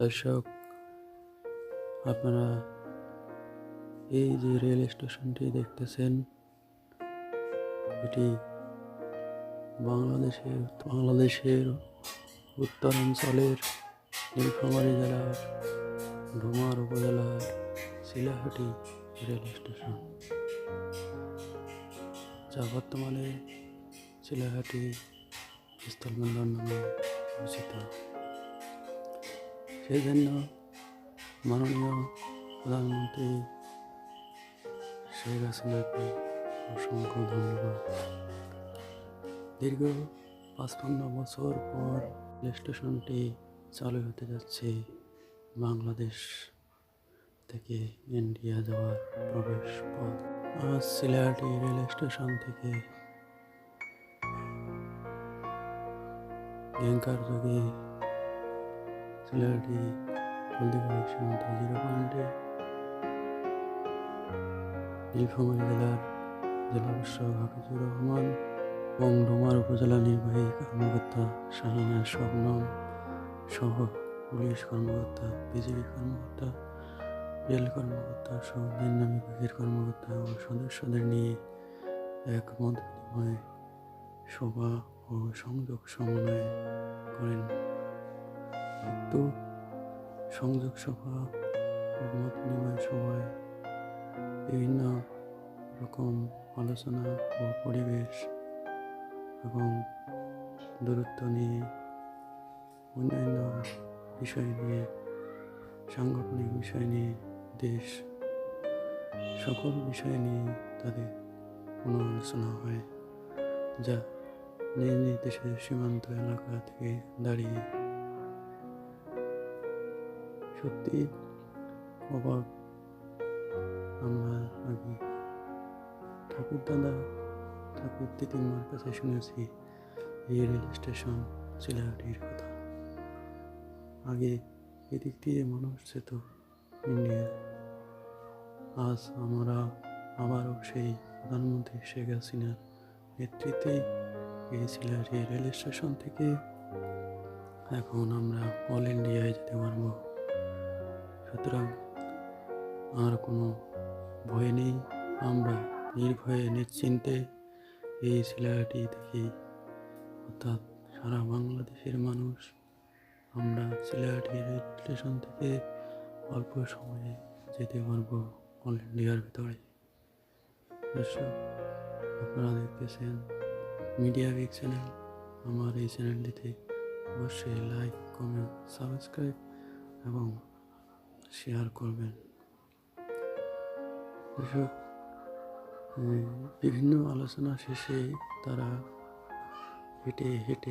দর্শক, আপনারা এই যে রেল স্টেশনটি দেখতেছেন, এটি বাংলাদেশের বাংলাদেশের উত্তরাঞ্চলের নীলফামারী জেলার, ডুমার উপজেলার শিলাহাটি রেল স্টেশন। যা বর্তমানে শিলাহাটি স্থলবন্দর নামে পরিচিত। সেই জন্য মাননীয় প্রধানমন্ত্রী শেখ হাসিনাকে অসংখ্য ধন্যবাদ। দীর্ঘ পাঁচপান্ন বছর পর রেল স্টেশনটি চালু হতে যাচ্ছে বাংলাদেশ থেকে ইন্ডিয়া যাওয়ার প্রবেশ পথ। আজ সিলেটি রেল স্টেশন থেকে গ্যাংকার যোগে সিলেটি হলদিবাড়ি সীমান্ত জিরো পয়েন্টে নীলফামারী জেলার জেলা প্রশাসক হাফিজুর রহমান এবং ডোমার উপজেলা নির্বাহী কর্মকর্তা শাহিনা শবনম সহ পুলিশ কর্মকর্তা, বিজেপি কর্মকর্তা, রেল কর্মকর্তা, সহ ভিন্ন বিভাগের কর্মকর্তা ও সদস্যদের নিয়ে এক মত বিনিময় সভা ও সংযোগ সমন্বয় করেন। উক্ত সংযোগ সভা, মত বিনিময় সভায় বিভিন্ন রকম আলোচনা ও পরিবেশ এবং দূরত্ব নিয়ে অন্যান্য বিষয় নিয়ে, সাংগঠনিক বিষয় নিয়ে, দেশ সকল বিষয় নিয়ে তাদের কোনো আলোচনা হয়, যা নিজ নিজ দেশের সীমান্ত এলাকা থেকে দাঁড়িয়ে সত্যি অবাক। আমরা আগে ঠাকুর দাদা, ঠাকুর তিতিমার কাছে শুনেছি, এই রেল স্টেশন চিলাহাটির কথা। আগে এদিক দিয়ে মানুষ যেত ইন্ডিয়া। আজ আমরা আবারও সেই প্রধানমন্ত্রী শেখ হাসিনার নেতৃত্বে চিলাহাটি রেল স্টেশন থেকে এখন আমরা অল ইন্ডিয়ায় যেতে পারব। সুতরাং আর কোনো ভয় নেই। আমরা নির্ভয়ে, নিশ্চিন্তে এই শিলাটি থেকে অর্থাৎ সারা বাংলাদেশের মানুষ আমরা শিলাহাটি রেল স্টেশন থেকে অল্প সময়ে যেতে পারব অল ইন্ডিয়ার ভিতরে। দর্শক, আপনারা দেখতেছেন মিডিয়া উইক চ্যানেল। আমার এই চ্যানেলটিতে অবশ্যই লাইক, কমেন্ট, সাবস্ক্রাইব এবং শেয়ার করবেন। উম, বিভিন্ন আলোচনা শেষে তারা হেঁটে হেঁটে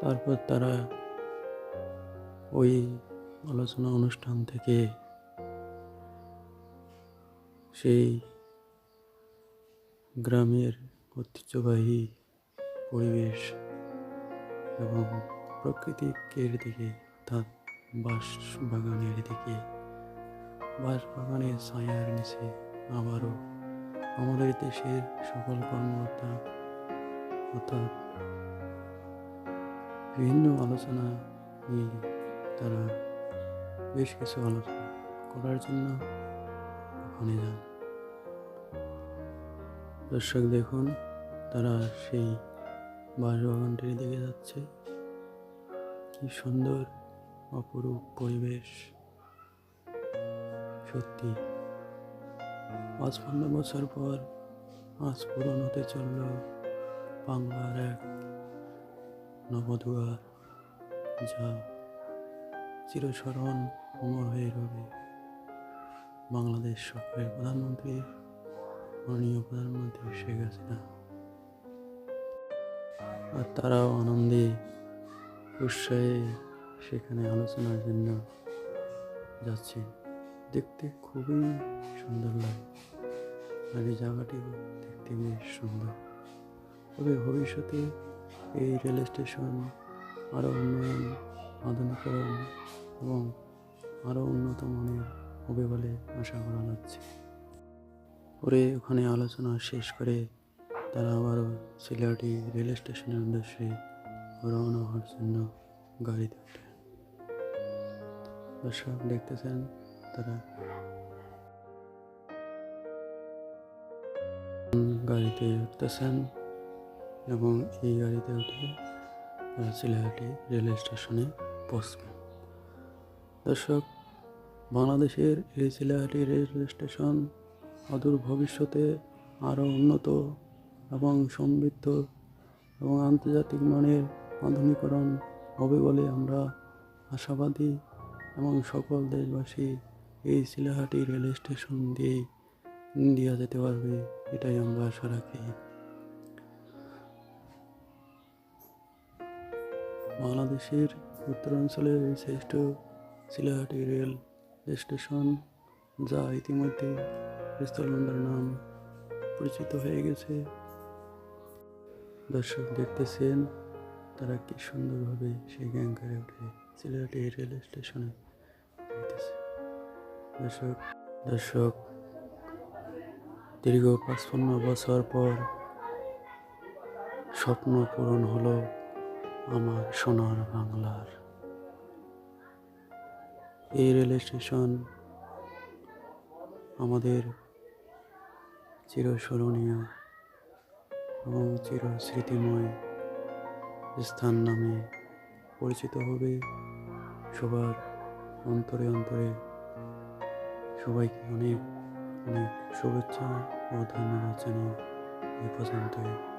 তারপর তারা ওই আলোচনা অনুষ্ঠান থেকে সেই গ্রামের ঐতিহ্যবাহী পরিবেশ এবং প্রকৃতিকের দিকে অর্থাৎ বাঁশ বাগানের দিকে। বাঁশ বাগানের ছায়ার নিচে আবারও আমাদের দেশের সকল কর্মকর্তা অর্থাৎ বিভিন্ন আলোচনা নিয়ে তারা বেশ কিছু আলোচনা করার জন্য ওখানে যান। দর্শক দেখুন, তারা সেই বাঁশবাগানটির দিকে যাচ্ছে। কি সুন্দর অপরূপ পরিবেশ। সত্যি পাঁচপান্ন বছর পর আজ পূরণ হতে চলল বাংলার এক নবদুয়ার যা চিরস্মরণ অমর হয়ে রবে। বাংলাদেশ সরকারের প্রধানমন্ত্রী, মাননীয় প্রধানমন্ত্রী শেখ হাসিনা। আর তারাও আনন্দে উৎসাহে সেখানে আলোচনার জন্য যাচ্ছে। দেখতে খুবই সুন্দর লাগে। এই জায়গাটি দেখতে বেশ সুন্দর। তবে ভবিষ্যতে এই রেল স্টেশন আরও উন্নয়ন, আধুনিকরণ এবং আরও উন্নত মানের হবে বলে আশা করা যাচ্ছে। পরে ওখানে আলোচনা শেষ করে তারা আবারও সিলেটি রেল স্টেশনের উদ্দেশ্যে রওনা হওয়ার জন্য গাড়িতে ওঠে দর্শক দেখতেছেন তারা। গাড়িতে উঠতেছেন এবং এই গাড়িতে উঠে তারা চিলাহাটি রেল স্টেশনে পৌঁছবেন। দর্শক, বাংলাদেশের এই চিলাহাটি রেল স্টেশন অদূর ভবিষ্যতে আরও উন্নত এবং সমৃদ্ধ এবং আন্তর্জাতিক মানের আধুনিকরণ হবে বলে আমরা আশাবাদী। এবং সকল দেশবাসী এই চিলাহাটি রেল স্টেশন দিয়ে ইন্ডিয়া যেতে পারবে, এটাই আমরা আশা রাখি। বাংলাদেশের উত্তরাঞ্চলের শ্রেষ্ঠ চিলাহাটি রেল স্টেশন, যা ইতিমধ্যে স্থলবন্দর নাম পরিচিত হয়ে গেছে। দর্শক দেখতেছেন তারা কি সুন্দরভাবে সেই গ্যাংকারে উঠে সিলেটি রেল স্টেশনে। দর্শক দর্শক, দীর্ঘ পাঁচপন্ন বছর পর স্বপ্ন পূরণ হলো আমার সোনার বাংলার। এই রেল স্টেশন আমাদের চিরস্মরণীয় এবং চির স্মৃতিময় স্থান নামে পরিচিত হবে। সবার অন্তরে অন্তরে সবাইকে অনেক অনেক শুভেচ্ছা ও ধন্যবাদ জানিয়ে এই পর্যন্তই।